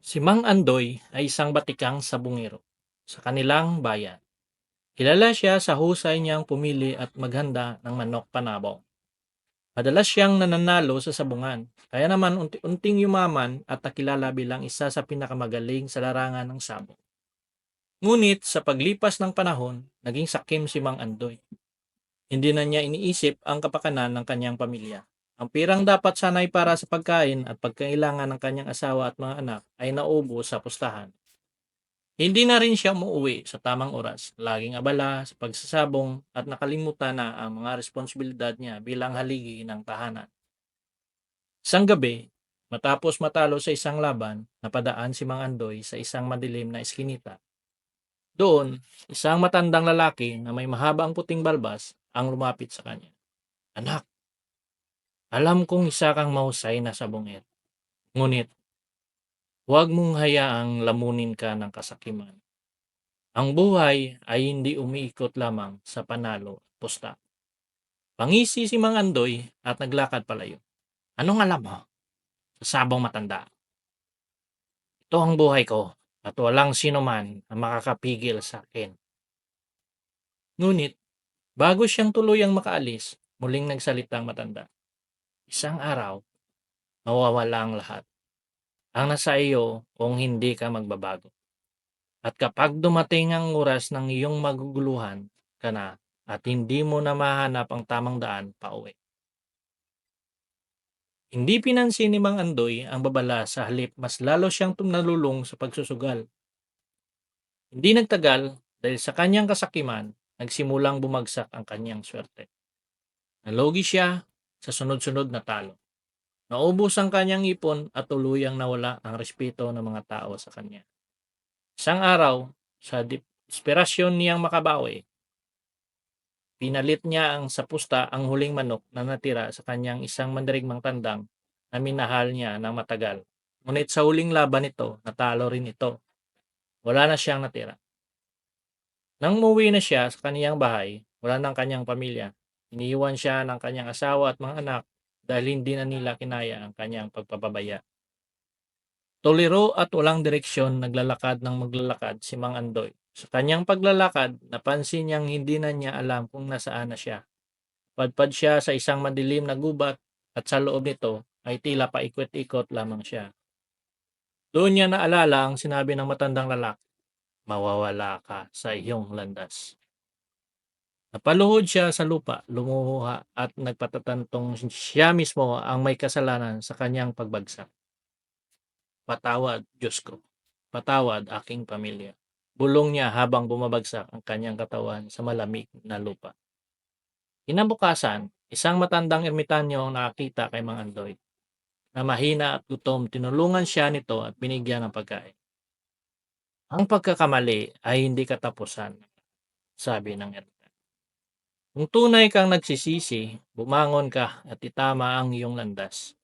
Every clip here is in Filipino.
Si Mang Andoy ay isang batikang sabungero sa kanilang bayan. Kilala siya sa husay niyang pumili at maghanda ng manok panabong. Madalas siyang nananalo sa sabungan, kaya naman unti-unting yumaman at nakilala bilang isa sa pinakamagaling sa larangan ng sabong. Ngunit sa paglipas ng panahon, naging sakim si Mang Andoy. Hindi na niya iniisip ang kapakanan ng kanyang pamilya. Ang pirang dapat sanay para sa pagkain at pagkailangan ng kanyang asawa at mga anak ay naubo sa pustahan. Hindi na rin siya umuwi sa tamang oras, laging abala sa pagsasabong at nakalimutan na ang mga responsibilidad niya bilang haligi ng tahanan. Isang gabi, matapos matalo sa isang laban, napadaan si Mang Andoy sa isang madilim na eskinita. Doon, isang matandang lalaki na may mahabang puting balbas ang lumapit sa kanya. Anak, alam kong isa kang mahusay na sabongero. Ngunit, huwag mong hayaang lamunin ka ng kasakiman. Ang buhay ay hindi umiikot lamang sa panalo at pusta. Pangisi si Mang Andoy at naglakad palayo. Anong alam mo? Sa sabong matanda. Ito ang buhay ko at walang sino man na makakapigil sa akin. Ngunit, bago siyang tuluyang makaalis, muling nagsalita ang matanda. Isang araw, mawawala ang lahat. Ang nasa iyo kung hindi ka magbabago. At kapag dumating ang oras ng iyong maguguluhan ka na at hindi mo na mahanap ang tamang daan pa uwi. Hindi pinansin ni Mang Andoy ang babala sa halip mas lalo siyang tumnalulong sa pagsusugal. Hindi nagtagal dahil sa kanyang kasakiman, nagsimulang bumagsak ang kanyang swerte. Nalogi siya sa sunod-sunod na talo. Naubos ang kanyang ipon at tuluyang nawala ang respeto ng mga tao sa kanya. Isang araw, sa desperasyon niyang makabawi, pinalit niya ang sa pusta ang huling manok na natira sa kanyang isang mandirigmang tandang na minahal niya ng matagal. Ngunit sa huling laban nito, natalo rin ito. Wala na siyang natira. Nang umuwi na siya sa kaniyang bahay, wala ng kanyang pamilya. Iniiwan siya ng kanyang asawa at mga anak dahil hindi na nila kinaya ang kanyang pagpapabaya. Tolero at walang direksyon naglalakad ng maglalakad si Mang Andoy. Sa kanyang paglalakad, napansin niyang hindi na niya alam kung nasaan na siya. Padpad siya sa isang madilim na gubat at sa loob nito ay tila paikot-ikot lamang siya. Doon niya naalala ang sinabi ng matandang lalaki, mawawala ka sa iyong landas. Napaluhod siya sa lupa, lumuha at nagpatatantong siya mismo ang may kasalanan sa kanyang pagbagsak. Patawad, Diyos ko. Patawad, aking pamilya. Bulong niya habang bumabagsak ang kanyang katawan sa malamig na lupa. Kinabukasan, isang matandang ermitanyo ang nakakita kay Mang Andoy. Na mahina at gutom, tinulungan siya nito at binigyan ng pagkain. Ang pagkakamali ay hindi katapusan, sabi ng ermitanyo. Kung tunay kang nagsisisi, bumangon ka at itama ang iyong landas.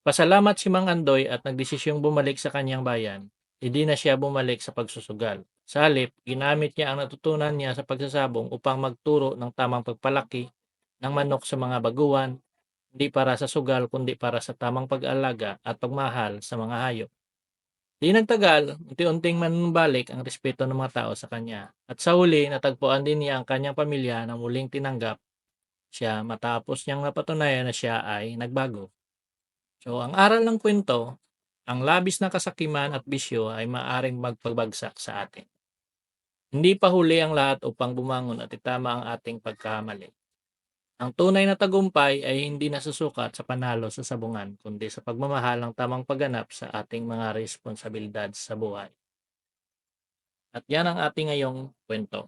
Pasalamat si Mang Andoy at nagdesisyong bumalik sa kanyang bayan. Hindi na siya bumalik sa pagsusugal. Sa halip, ginamit niya ang natutunan niya sa pagsasabong upang magturo ng tamang pagpalaki ng manok sa mga baguan, hindi para sa sugal kundi para sa tamang pag-alaga at pagmahal sa mga hayop. Di nagtagal, unti-unting manumbalik ang respeto ng mga tao sa kanya. At sa huli, natagpuan din niya ang kanyang pamilya na muling tinanggap siya matapos niyang napatunayan na siya ay nagbago. So, ang aral ng kwento, ang labis na kasakiman at bisyo ay maaring magpagbagsak sa atin. Hindi pa huli ang lahat upang bumangon at itama ang ating pagkakamali. Ang tunay na tagumpay ay hindi nasusukat sa panalo sa sabungan, kundi sa pagmamahal ng tamang pagganap sa ating mga responsibilidad sa buhay. At yan ang ating ngayong kwento.